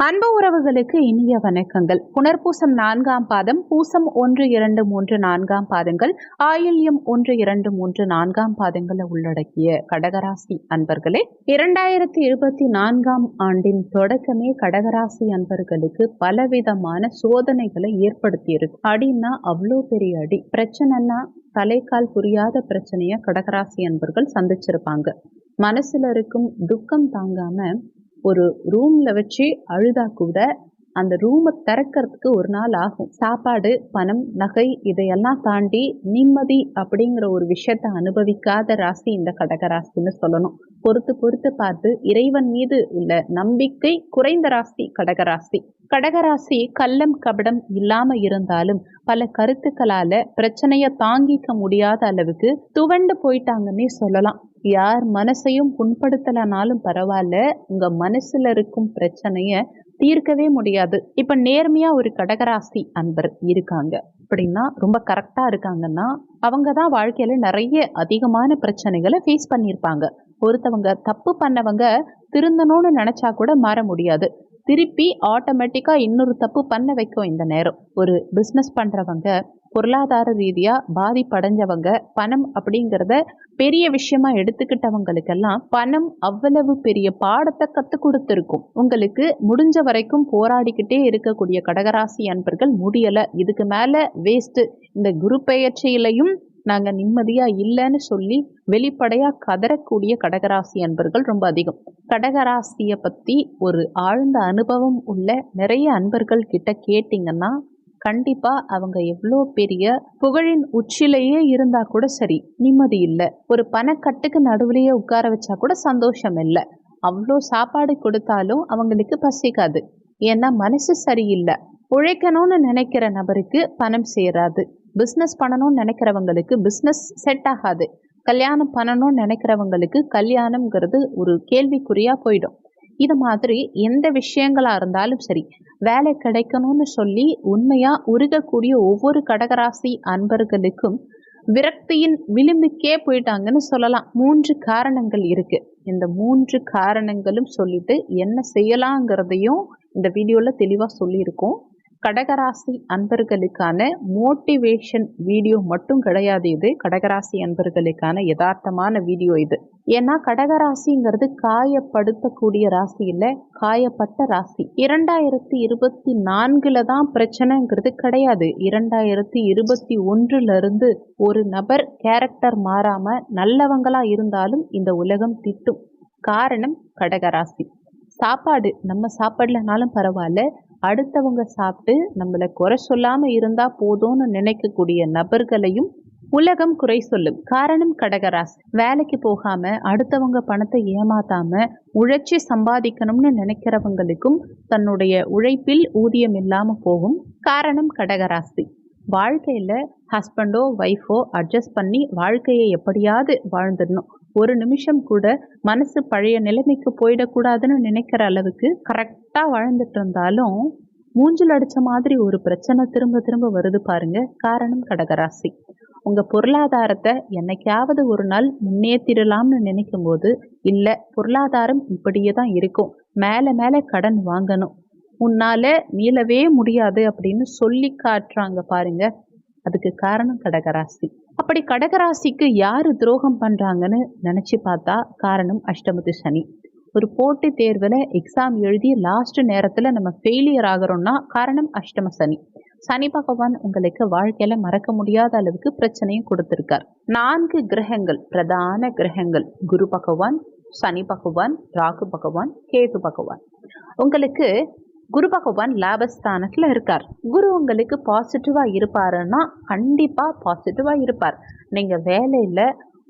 அன்பு உறவுகளுக்கு இனிய வணக்கங்கள். புனர்பூசம் நான்காம் பாதம் பூசம் ஒன்று இரண்டு மூன்று நான்காம் பாதங்கள் ஆயில்யம் ஒன்று இரண்டு மூன்று நான்காம் பாதங்களை உள்ளடக்கிய கடகராசி அன்பர்களே இரண்டாயிரத்தி இருபத்தி நான்காம் ஆண்டின் தொடக்கமே கடகராசி அன்பர்களுக்கு பலவிதமான சோதனைகளை ஏற்படுத்தியிருக்கு. அடின்னா அவ்வளோ பெரிய அடி. பிரச்சனைனா தலைக்கால் புரியாத பிரச்சனையை கடகராசி அன்பர்கள் சந்திச்சிருப்பாங்க. மனசுல இருக்கும் துக்கம் தாங்காம ஒரு ரூம்ல வச்சு அழுதா கூட அந்த ரூமை திறக்கிறதுக்கு ஒரு நாள் ஆகும். சாப்பாடு பணம் நகை இதையெல்லாம் தாண்டி நிம்மதி அப்படிங்கிற ஒரு விஷயத்த அனுபவிக்காத ராசி இந்த கடக ராசின்னு சொல்லணும். பொறுத்து பொறுத்து பார்த்து இறைவன் மீது உள்ள நம்பிக்கை குறைந்த ராசி கடகராசி கடகராசி கள்ளம் கபடம் இல்லாம இருந்தாலும் பல கருத்துக்களால பிரச்சனைய தாங்கிக்க முடியாத அளவுக்கு துவண்டு போயிட்டாங்கன்னே சொல்லலாம். யார் மனசையும் புண்படுத்தலனாலும் பரவாயில்ல உங்க மனசுல இருக்கும் பிரச்சனைய தீர்க்கவே முடியாது. இப்ப நேர்மையா ஒரு கடகராசி அன்பர் இருக்காங்க. அப்படின்னா ரொம்ப கரெக்டா இருக்காங்கன்னா அவங்க தான் வாழ்க்கையில நிறைய அதிகமான பிரச்சனைகளை ஃபேஸ் பண்ணியிருப்பாங்க. ஒருத்தவங்க தப்பு பண்ணவங்க திருந்தணும்னு நினைச்சா கூட மாற முடியாது. திருப்பி ஆட்டோமேட்டிக்காக இன்னொரு தப்பு பண்ண வைக்கும் இந்த நேரம். ஒரு பிஸ்னஸ் பண்ணுறவங்க பொருளாதார ரீதியாக பாதிப்படைஞ்சவங்க பணம் அப்படிங்கிறத பெரிய விஷயமா எடுத்துக்கிட்டவங்களுக்கெல்லாம் பணம் அவ்வளவு பெரிய பாடத்தை கற்றுக் கொடுத்துருக்கும். உங்களுக்கு முடிஞ்ச வரைக்கும் போராடிக்கிட்டே இருக்கக்கூடிய கடகராசி அன்பர்கள் முடியலை. இதுக்கு மேலே வேஸ்ட்டு இந்த குரு பெயர்ச்சியிலையும் நாங்கள் நிம்மதியாக இல்லைன்னு சொல்லி வெளிப்படையாக கதறக்கூடிய கடகராசி அன்பர்கள் ரொம்ப அதிகம். கடகராசியை பற்றி ஒரு ஆழ்ந்த அனுபவம் உள்ள நிறைய அன்பர்கள் கிட்ட கேட்டிங்கன்னா கண்டிப்பாக அவங்க எவ்வளோ பெரிய புகழின் உச்சிலேயே இருந்தால் கூட சரி நிம்மதி இல்லை. ஒரு பணக்கட்டுக்கு நடுவுலேயே உட்கார வச்சா கூட சந்தோஷம் இல்லை. அவ்வளோ சாப்பாடு கொடுத்தாலும் அவங்களுக்கு பசிக்காது. ஏன்னா மனசு சரியில்லை. உழைக்கணும்னு நினைக்கிற நபருக்கு பணம் சேராது. பிஸ்னஸ் பண்ணணும்னு நினைக்கிறவங்களுக்கு பிஸ்னஸ் செட் ஆகாது. கல்யாணம் பண்ணணும்னு நினைக்கிறவங்களுக்கு கல்யாணம்ங்கிறது ஒரு கேள்விக்குறியாக போயிடும். இது மாதிரி எந்த விஷயங்களாக இருந்தாலும் சரி வேலை கிடைக்கணும்னு சொல்லி உண்மையாக உருகக்கூடிய ஒவ்வொரு கடகராசி அன்பர்களுக்கும் விரக்தியின் விளிம்புக்கே போயிட்டாங்கன்னு சொல்லலாம். மூன்று காரணங்கள் இருக்கு. இந்த மூன்று காரணங்களும் சொல்லிட்டு என்ன செய்யலாங்கிறதையும் இந்த வீடியோவில் தெளிவாக சொல்லியிருக்கோம். கடகராசி அன்பர்களுக்கான மோட்டிவேஷன் வீடியோ மட்டும் கிடையாது இது. கடகராசி அன்பர்களுக்கான யதார்த்தமான வீடியோ இது. ஏன்னா கடகராசிங்கிறது காயப்படுத்தக்கூடிய ராசி இல்லை காயப்பட்ட ராசி. இரண்டாயிரத்தி இருபத்தி நான்குல தான் பிரச்சனைங்கிறது கிடையாது. இரண்டாயிரத்தி இருபத்தி ஒன்றுல இருந்து ஒரு நபர் கேரக்டர் மாறாம நல்லவங்களா இருந்தாலும் இந்த உலகம் திட்டும். காரணம் கடகராசி. சாப்பாடு. நம்ம சாப்பிடலனாலும் பரவாயில்ல. அடுத்தவங்க சாப்பிட்டு நம்மளை குறை சொல்லாமல் இருந்தால் போதும்னு நினைக்கக்கூடிய நபர்களையும் உலகம் குறை சொல்லும். காரணம் கடகராசி. வேலைக்கு போகாம அடுத்தவங்க பணத்தை ஏமாத்தாம உழைச்சி சம்பாதிக்கணும்னு நினைக்கிறவங்களுக்கும் தன்னுடைய உழைப்பில் ஊதியம் இல்லாம போகும் காரணம் கடகராசி. வாழ்க்கையில ஹஸ்பண்டோ ஒய்ஃபோ அட்ஜஸ்ட் பண்ணி வாழ்க்கையை எப்படியாவது வாழ்ந்துடணும். ஒரு நிமிஷம் கூட மனசு பழைய நிலைமைக்கு போயிடக்கூடாதுன்னு நினைக்கிற அளவுக்கு கரெக்டாக வாழ்ந்துட்டு இருந்தாலும் மூஞ்சில் அடித்த மாதிரி ஒரு பிரச்சனை திரும்ப திரும்ப வருது பாருங்க. காரணம் கடகராசி. உங்கள் பொருளாதாரத்தை என்னைக்காவது ஒரு நாள் முன்னேற்றிடலாம்னு நினைக்கும் போது இல்லை பொருளாதாரம் இப்படியே தான் இருக்கும். மேலே மேலே கடன் வாங்கணும். உன்னால் மீளவே முடியாது அப்படின்னு சொல்லி காட்டுறாங்க பாருங்க. அதுக்கு காரணம் கடகராசி. அப்படி கடகராசிக்கு யார் துரோகம் பண்ணுறாங்கன்னு நினச்சி பார்த்தா காரணம் அஷ்டமத்து சனி. ஒரு போட்டி தேர்வில் எக்ஸாம் எழுதி லாஸ்ட் நேரத்தில் நம்ம ஃபெயிலியர் ஆகிறோம்னா காரணம் அஷ்டம சனி. சனி பகவான் உங்களுக்கு வாழ்க்கையில் மறக்க முடியாத அளவுக்கு பிரச்சனையும் கொடுத்துருக்கார். நான்கு கிரகங்கள் பிரதான கிரகங்கள். குரு பகவான் சனி பகவான் ராகு பகவான் கேது பகவான். உங்களுக்கு குரு பகவான் லாபஸ்தானத்தில் இருக்கார். குரு உங்களுக்கு பாசிட்டிவாக இருப்பாருன்னா கண்டிப்பாக பாசிட்டிவாக இருப்பார். நீங்கள் வேலையில்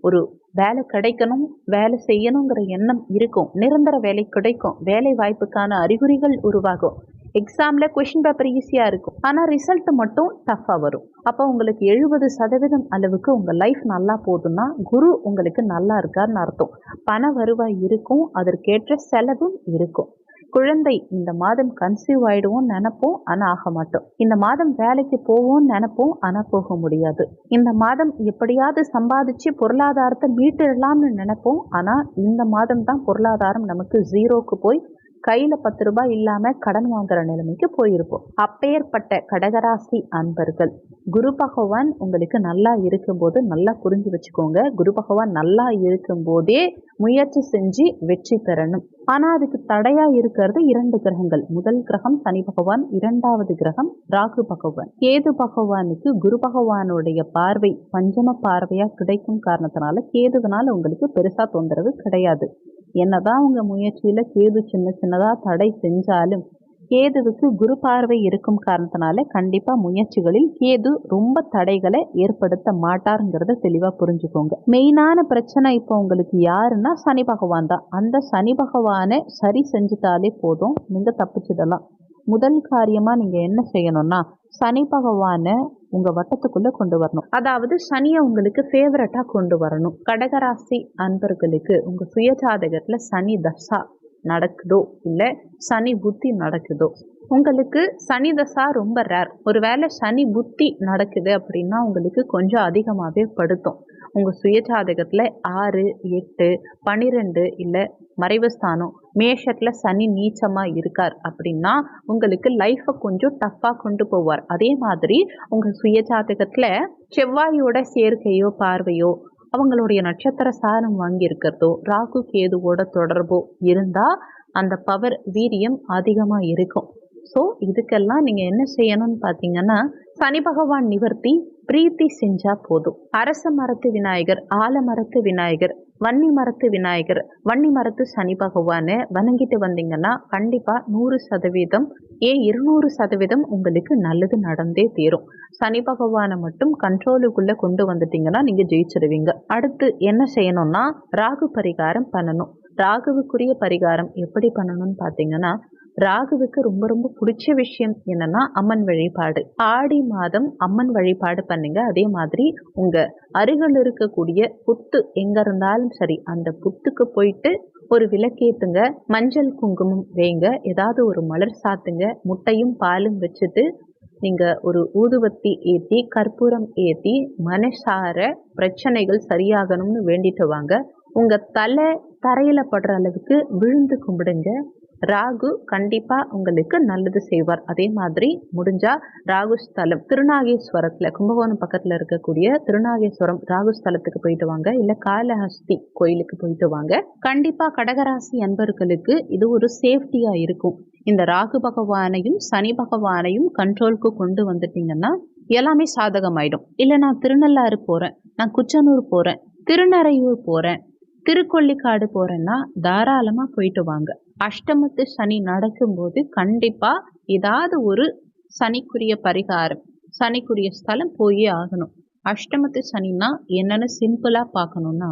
ஒரு வேலை கிடைக்கணும் வேலை செய்யணுங்கிற எண்ணம் இருக்கும். நிரந்தர வேலை கிடைக்கும். வேலை வாய்ப்புக்கான அறிகுறிகள் உருவாகும். எக்ஸாமில் கொஷின் பேப்பர் ஈஸியாக இருக்கும். ஆனால் ரிசல்ட் மட்டும் டஃப்பாக வரும். அப்போ உங்களுக்கு எழுபது சதவீதம் அளவுக்கு உங்கள் லைஃப் நல்லா போதுன்னா குரு உங்களுக்கு நல்லா இருக்காருன்னு அர்த்தம். பண வருவாய் இருக்கும். அதற்கேற்ற செலவும் இருக்கும். குழந்தை இந்த மாதம் கன்சீவ் ஆயிடுவோம் நினைப்போம் ஆனால் ஆக மாட்டோம். இந்த மாதம் வேலைக்கு போவோம்னு நினைப்போம் ஆனால் போக முடியாது. இந்த மாதம் எப்படியாவது சம்பாதிச்சு பொருளாதாரத்தை மீட்டிடலாம்னு நினைப்போம் ஆனால் இந்த மாதம் தான் பொருளாதாரம் நமக்கு ஜீரோக்கு போய் கையில் பத்து ரூபாய் இல்லாமல் கடன் வாங்குற நிலைமைக்கு போயிருப்போம். அப்பேற்பட்ட கடகராசி அன்பர்கள் குரு பகவான் உங்களுக்கு நல்லா இருக்கும்போது நல்லா புரிஞ்சு வச்சுக்கோங்க. குரு பகவான் நல்லா இருக்கும்போதே முயற்சி செஞ்சு வெற்றி பெறணும். ஆனால் அதுக்கு தடையாக இருக்கிறது இரண்டு கிரகங்கள். முதல் கிரகம் சனி பகவான் இரண்டாவது கிரகம் ராகு பகவான். கேது பகவானுக்கு குரு பகவானுடைய பார்வை பஞ்சம பார்வையாக கிடைக்கும் காரணத்தினால கேதுவனால உங்களுக்கு பெருசாக தொந்தரவு கிடையாது. என்னதான் உங்க முயற்சியில கேது சின்ன சின்னதா தடை செஞ்சாலும் கேதுவுக்கு குரு பார்வை இருக்கும் காரணத்தினால கண்டிப்பா முயற்சிகளில் கேது ரொம்ப தடைகளை ஏற்படுத்த மாட்டாருங்கிறத தெளிவா புரிஞ்சுக்கோங்க. மெயினான பிரச்சனை இப்போ உங்களுக்கு யாருன்னா சனி பகவான் தான். அந்த சனி பகவானை சரி செஞ்சுட்டாலே போதும். நீங்க தப்பிச்சிடலாம். முதல் காரியமா நீங்க என்ன செய்யணும்னா சனி பகவானை உங்க வட்டத்துக்குள்ள கொண்டு வரணும். அதாவது சனியை உங்களுக்கு ஃபேவரட்டா கொண்டு வரணும். கடகராசி அன்பர்களுக்கு உங்க சுயஜாதகத்துல சனி தசா நடக்குதோ இல்லை சனி புத்தி நடக்குதோ. உங்களுக்கு சனி தசா ரொம்ப ரேர் ஒருவேளை சனி புத்தி நடக்குது அப்படின்னா உங்களுக்கு கொஞ்சம் அதிகமாகவே படுத்தும். உங்கள் சுயஜாதகத்தில் ஆறு எட்டு பன்னிரெண்டு இல்லை மறைவுஸ்தானம். மேஷத்தில் சனி நீச்சமாக இருக்கார் அப்படின்னா உங்களுக்கு லைஃப்பை கொஞ்சம் டஃப்பாக கொண்டு போவார். அதே மாதிரி உங்கள் சுயஜாதகத்தில் செவ்வாயோட சேர்க்கையோ பார்வையோ அவங்களுடைய நட்சத்திர சாரம் வாங்கி இருக்கிறதோ ராகு கேதுவோட தொடர்போ இருந்தால் அந்த பவர் வீரியம் அதிகமாக இருக்கும். ஸோ இதுக்கெல்லாம் நீங்கள் என்ன செய்யணும்னு பார்த்தீங்கன்னா சனி பகவான் நிவர்த்தி பிரீத்தி செஞ்சால் போதும். அரச மரத்து விநாயகர் ஆலமரத்து விநாயகர் வன்னி மரத்து விநாயகர் வன்னி மரத்து சனி பகவானை வணங்கிட்டு வந்தீங்கன்னா கண்டிப்பாக நூறு சதவீதம் ஏன் இருநூறு சதவீதம் உங்களுக்கு நல்லது நடந்தே தீரும். சனி பகவானை மட்டும் கண்ட்ரோலுக்குள்ளே கொண்டு வந்துட்டீங்கன்னா நீங்கள் ஜெயிச்சிடுவீங்க அடுத்து என்ன செய்யணும்னா ராகு பரிகாரம் பண்ணணும். ராகுவுக்குரிய பரிகாரம் எப்படி பண்ணணும்னு பார்த்தீங்கன்னா ராகுவுக்கு ரொம்ப ரொம்ப பிடிச்ச விஷயம் என்னன்னா அம்மன் வழிபாடு. ஆடி மாதம் அம்மன் வழிபாடு பண்ணுங்க. அதே மாதிரி உங்க அருகில் இருக்கக்கூடிய புத்து எங்க இருந்தாலும் சரி அந்த புத்துக்கு போயிட்டு ஒரு விளக்கேத்துங்க. மஞ்சள் குங்குமம் வேங்க. ஏதாவது ஒரு மலர் சாத்துங்க. முட்டையும் பாலும் வச்சுட்டு நீங்க ஒரு ஊதுவத்தி ஏற்றி கற்பூரம் ஏற்றி மனசார பிரச்சனைகள் சரியாகணும்னு வேண்டிட்டு வாங்க. உங்க தலை தரையில படுற அளவுக்கு விழுந்து கும்பிடுங்க. ராகு கண்டிப்பா உங்களுக்கு நல்லது செய்வார். அதே மாதிரி முடிஞ்சா ராகு ஸ்தலம் திருநாகேஸ்வரத்துல கும்பகோணம் பக்கத்துல இருக்கக்கூடிய திருநாகேஸ்வரம் ராகு ஸ்தலத்துக்கு போயிட்டு வாங்க. இல்ல காலஹஸ்தி கோயிலுக்கு போயிட்டு வாங்க. கண்டிப்பா கடகராசி அன்பர்களுக்கு இது ஒரு சேஃப்டியா இருக்கும். இந்த ராகு பகவானையும் சனி பகவானையும் கண்ட்ரோலுக்கு கொண்டு வந்துட்டீங்கன்னா எல்லாமே சாதகமாயிடும். இல்லை நான் திருநள்ளாறு போகிறேன் நான் குச்சனூர் போகிறேன் திருநறையூர் போகிறேன் திருக்கொள்ளிக்காடு போகிறேன்னா தாராளமாக போயிட்டு வாங்க. அஷ்டமத்து சனி நடக்கும்போது கண்டிப்பாக ஏதாவது ஒரு சனிக்குரிய பரிகாரம் சனிக்குரிய ஸ்தலம் போயே ஆகணும். அஷ்டமத்து சனின்னா என்னென்னு சிம்பிளாக பார்க்கணுன்னா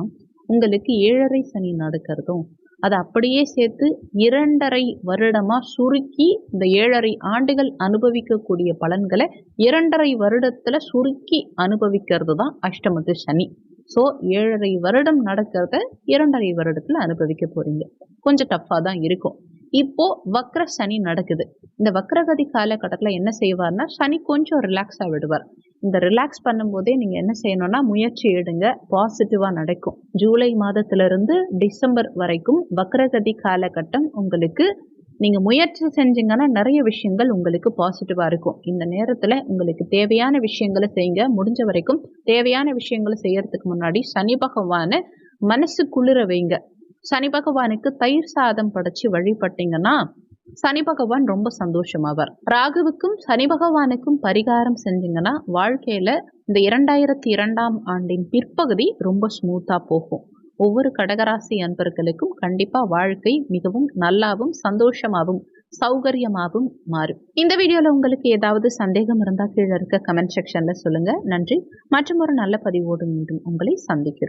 உங்களுக்கு ஏழரை சனி நடக்கிறதும் அதை அப்படியே சேர்த்து இரண்டரை வருடமாக சுருக்கி இந்த ஏழரை ஆண்டுகள் அனுபவிக்கக்கூடிய பலன்களை இரண்டரை வருடத்தில் சுருக்கி அனுபவிக்கிறது தான் அஷ்டமத்து சனி. ஸோ ஏழரை வருடம் நடக்கிறத இரண்டரை வருடத்தில் அனுபவிக்க போகிறீங்க கொஞ்சம் டஃப்பாக தான் இருக்கும். இப்போ வக்ர சனி நடக்குது. இந்த வக்ரகதி காலகட்டத்தில் என்ன செய்வார்னா சனி கொஞ்சம் ரிலாக்ஸ் ஆகிடுவார் இந்த ரிலாக்ஸ் பண்ணும்போதே நீங்கள் என்ன செய்யணும்னா முயற்சி எடுங்க. பாசிட்டிவாக நடக்கும். ஜூலை மாதத்திலிருந்து டிசம்பர் வரைக்கும் வக்ரகதி காலகட்டம் உங்களுக்கு நீங்கள் முயற்சி செஞ்சீங்கன்னா நிறைய விஷயங்கள் உங்களுக்கு பாசிட்டிவாக இருக்கும். இந்த நேரத்தில் உங்களுக்கு தேவையான விஷயங்களை செய்யுங்க. முடிஞ்ச வரைக்கும் தேவையான விஷயங்களை செய்யறதுக்கு முன்னாடி சனி பகவான மனசு குளிர வைங்க. சனி பகவானுக்கு தயிர் சாதம் படைச்சு வழிபட்டீங்கன்னா சனி பகவான் ரொம்ப சந்தோஷமாவார். ராகுவுக்கும் சனி பகவானுக்கும் பரிகாரம் செஞ்சீங்கன்னா வாழ்க்கையில இந்த இரண்டாயிரத்தி இரண்டாம் ஆண்டின் பிற்பகுதி ரொம்ப ஸ்மூத்தா போகும். ஒவ்வொரு கடகராசி அன்பர்களுக்கும் கண்டிப்பா வாழ்க்கை மிகவும் நல்லாவும் சந்தோஷமாகவும் சௌகரியமாகவும் மாறும். இந்த வீடியோல உங்களுக்கு ஏதாவது சந்தேகம் இருந்தால் கீழே இருக்க கமெண்ட் செக்ஷன்ல சொல்லுங்க. நன்றி. மற்றும் ஒரு நல்ல பதிவோடு மீண்டும் உங்களை சந்திக்கிறோம்.